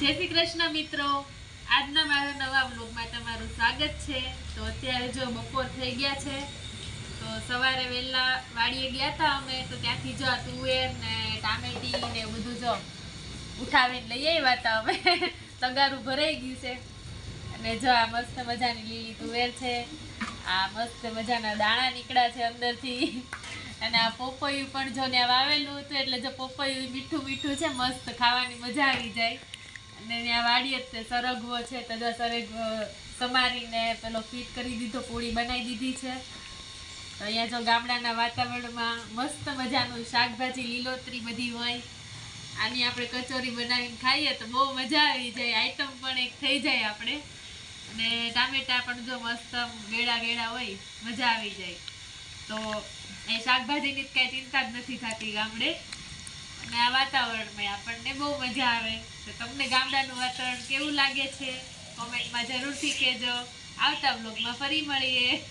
જય શ્રી કૃષ્ણ મિત્રો. આજના મારા નવા બ્લોગમાં તમારું સ્વાગત છે. તો અત્યારે જો બપોર થઈ ગયા છે, તો સવારે વહેલા વાડીએ ગયા હતા અમે. તો ત્યાંથી જો આ તુવેર ને ટામેટી ને બધું જો ઉઠાવીને લઈ આવ્યા હતા અમે. તગારું ભરાઈ ગયું છે. અને જો આ મસ્ત મજાની લીલી તુવેર છે. આ મસ્ત મજાના દાણા નીકળ્યા છે અંદરથી. અને આ પોપૈયું પણ જો ને વાવેલું હતું, એટલે જો પોપૈયું મીઠું મીઠું છે, મસ્ત ખાવાની મજા આવી જાય. અને ત્યાં વાડીએ તે સરગવો છે તો જો સમારીને પેલો ફીટ કરી દીધો પૂળી બનાવી દીધી છે. અહીંયા જો ગામડાના વાતાવરણમાં મસ્ત મજાનું શાકભાજી, લીલોતરી બધી હોય, આની આપણે કચોરી બનાવીને ખાઈએ તો બહુ મજા આવી જાય, આઈટમ પણ એક થઈ જાય આપણે. અને ટામેટા પણ જો મસ્ત ગેડા ગેડા હોય, મજા આવી જાય. તો એ શાકભાજીની જ કાંઈ ચિંતા જ નથી થતી ગામડે. અને આ વાતાવરણમાં આપણને બહુ મજા આવે. તો તમને ગામડાનું વાતાવરણ કેવું લાગે છે? કોમેન્ટમાં જરૂરથી કહેજો. આવતા બ્લોગમાં ફરી મળીએ.